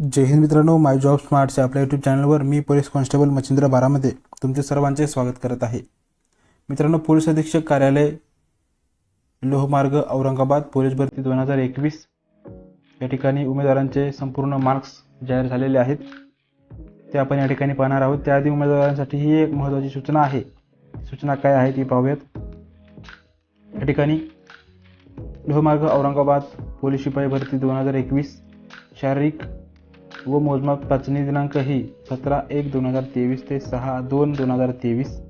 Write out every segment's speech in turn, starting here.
जय हिंद मित्रांनो माय जॉब स्मार्टच्या आपल्या यूट्यूब चॅनलवर मी पोलीस कॉन्स्टेबल मच्छिंद्र बारामध्ये तुमचे सर्वांचे स्वागत करत आहे. मित्रांनो पोलीस अधीक्षक कार्यालय लोहमार्ग औरंगाबाद पोलीस भरती दोन हजार एकवीस या ठिकाणी उमेदवारांचे संपूर्ण मार्क्स जाहीर झालेले आहेत. ते आपण या ठिकाणी पाहणार आहोत. त्याआधी उमेदवारांसाठी ही एक महत्त्वाची सूचना आहे. सूचना काय आहे ती पाहूयात. या ठिकाणी लोहमार्ग औरंगाबाद पोलीस शिपाई भरती दोन हजार एकवीस शारीरिक व मोजमाप चाचणी दिनांक ही सतरा एक दोन हजार तेवीस ते सहा दोन दोन हजार तेवीस.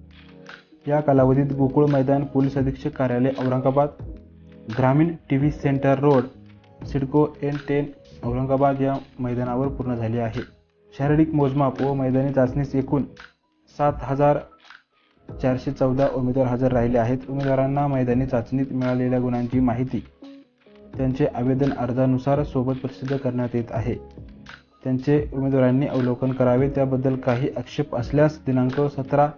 या कालावधीत गोकुळ मैदान पोलीस अधीक्षक कार्यालय औरंगाबाद ग्रामीण T V centre road CIDCO N ten Aurangabad या मैदानावर पूर्ण झाली आहे. शारीरिक मोजमाप व मैदानी चाचणीस एकूण सात हजार चारशे चौदा उमेदवार हजर राहिले आहेत. उमेदवारांना मैदानी चाचणीत मिळालेल्या गुणांची माहिती त्यांचे आवेदन अर्जानुसार सोबत प्रसिद्ध करण्यात येत आहे. त्यांचे उमेदवारांनी अवलोकन करावे. त्याबद्दल काही आक्षेप असल्यास दिनांक सतरा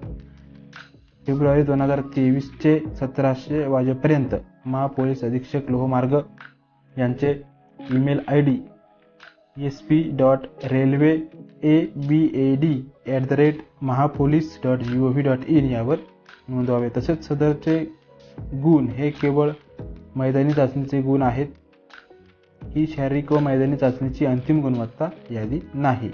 फेब्रुवारी दोन हजार तेवीसचे सतराशे वाजेपर्यंत महापोलीस अधीक्षक लोहमार्ग यांचे email I D S P dot railway A B A D at the rate Mahapolice dot G O V dot in यावर नोंदवावे. तसेच सदरचे गुण हे केवळ मैदानी चाचणीचे गुण आहेत. ही शारीरिक व मैदानी चाचणीची अंतिम गुणवत्ता यादी नाही.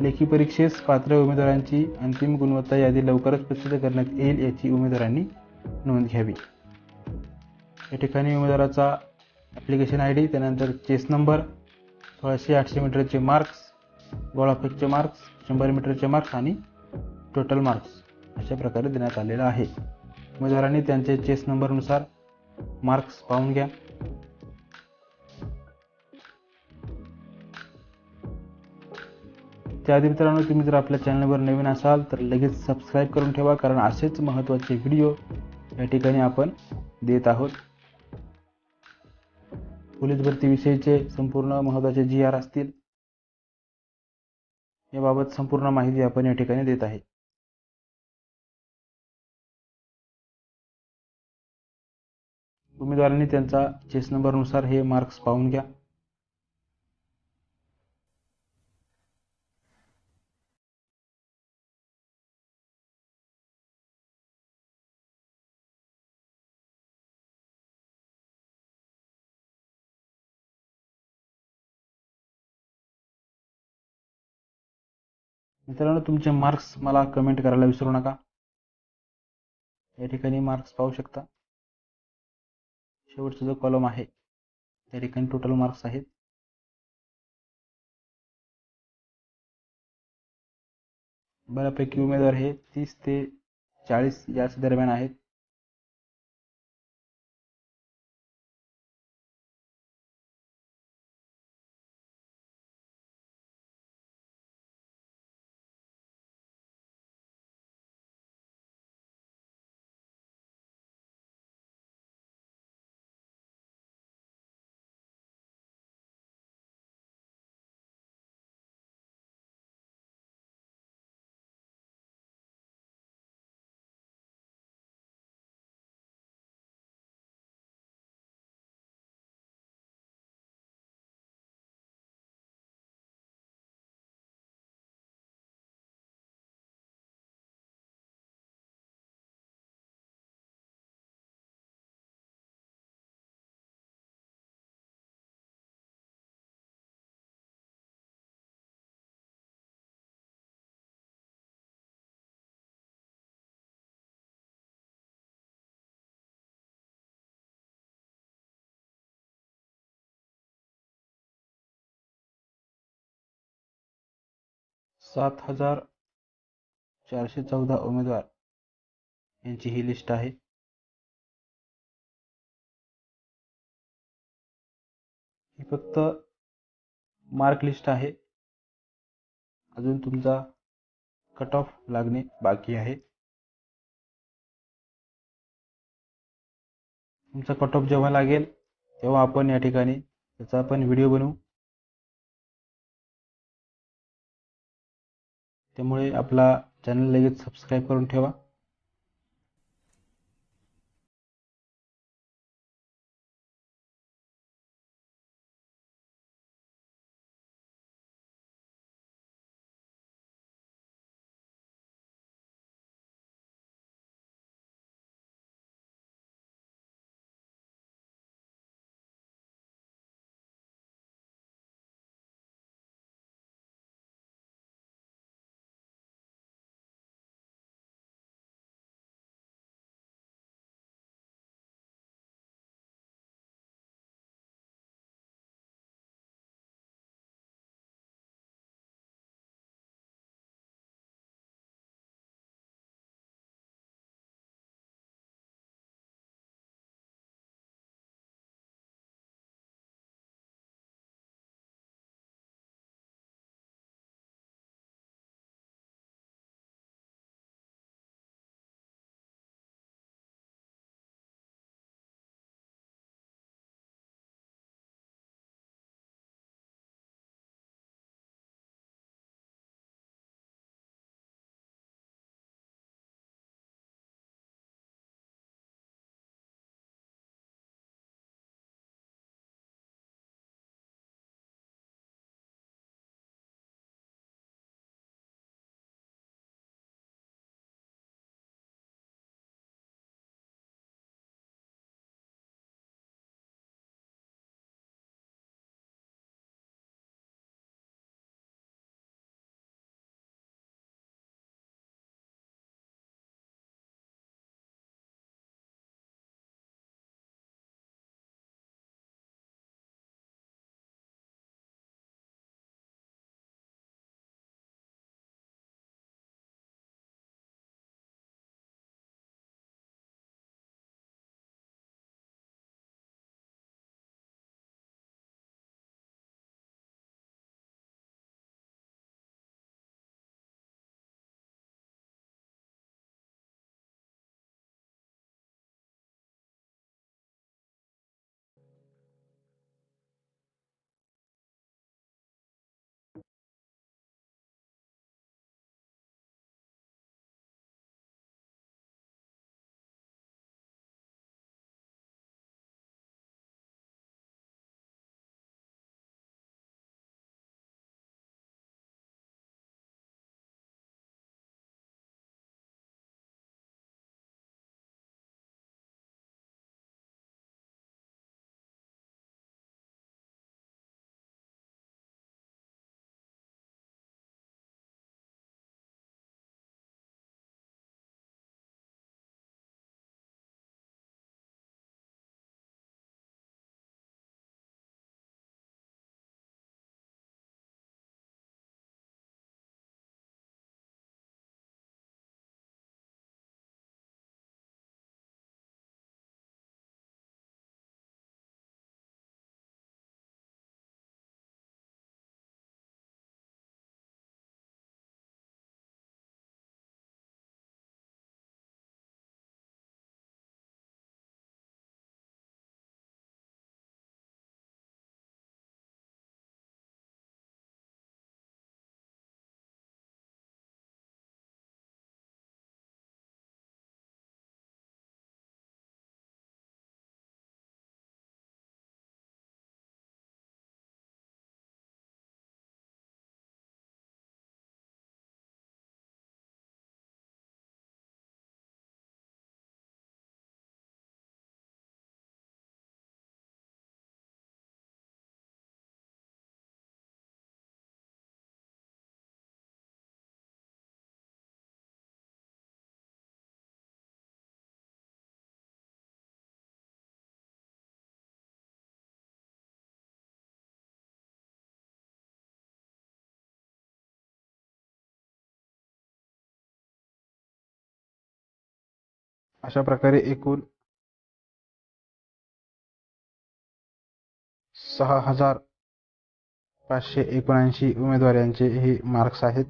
लेखी परीक्षेस पात्र उमेदवारांची अंतिम गुणवत्ता यादी लवकरच प्रसिद्ध करण्यात येईल याची उमेदवारांनी नोंद घ्यावी. या ठिकाणी उमेदवाराचा ॲप्लिकेशन आय डी त्यानंतर चेस नंबर सोळाशे आठशे मीटरचे मार्क्स गोळाफेकचे मार्क्स शंभर मीटरचे मार्क्स आणि टोटल मार्क्स अशा प्रकारे देण्यात आलेला आहे. उमेदवारांनी त्यांचे चेस नंबरनुसार मार्क्स पाहून घ्या. त्याआधी मित्रांनो तुम्ही जर आपल्या चॅनलवर नवीन असाल तर लगेच सबस्क्राईब करून ठेवा कारण असेच महत्त्वाचे व्हिडिओ या ठिकाणी आपण देत आहोत. पोलीस भरतीविषयीचे संपूर्ण महत्त्वाचे जी आर असतील याबाबत संपूर्ण माहिती आपण या ठिकाणी देत आहे. उमेदवारांनी त्यांचा चेस नंबरनुसार हे मार्क्स पाहून घ्या. मित्रांनो तुमचे मार्क्स मला कमेंट करायला विसरू नका. या ठिकाणी मार्क्स पाहू शकता. शेवटचा जो कॉलम आहे त्या ठिकाणी टोटल मार्क्स आहेत. बऱ्यापैकी उमेदवार हे तीस ते चाळीस याच दरम्यान आहेत. सात हजार चारशे चौदा उमेदवार यांची ही लिस्ट आहे. ही फक्त मार्क लिस्ट आहे. अजून तुमचा कट ऑफ लागणे बाकी आहे. तुमचा कट ऑफ जेव्हा लागेल तेव्हा आपण या ठिकाणी त्याचा आपण व्हिडिओ बनवू. त्यामुळे आपला चॅनल लगेच सबस्क्राईब करून ठेवा. अशा प्रकारे एकूण सहा हजार पाचशे एकोणऐंशी उमेदवारांचे हे मार्क्स आहेत.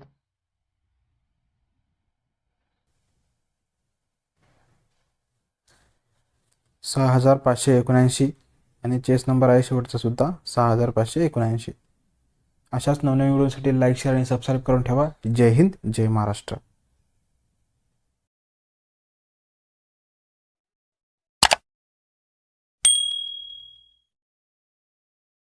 सहा हजार पाचशे एकोणऐंशी आणि चेस नंबर आहे शेवटचा सुद्धा. सहा हजार पाचशे एकोणऐंशी. अशाच नवनवीन व्हिडिओसाठी लाईक शेअर आणि सबस्क्राईब करून ठेवा. जय हिंद जय महाराष्ट्र.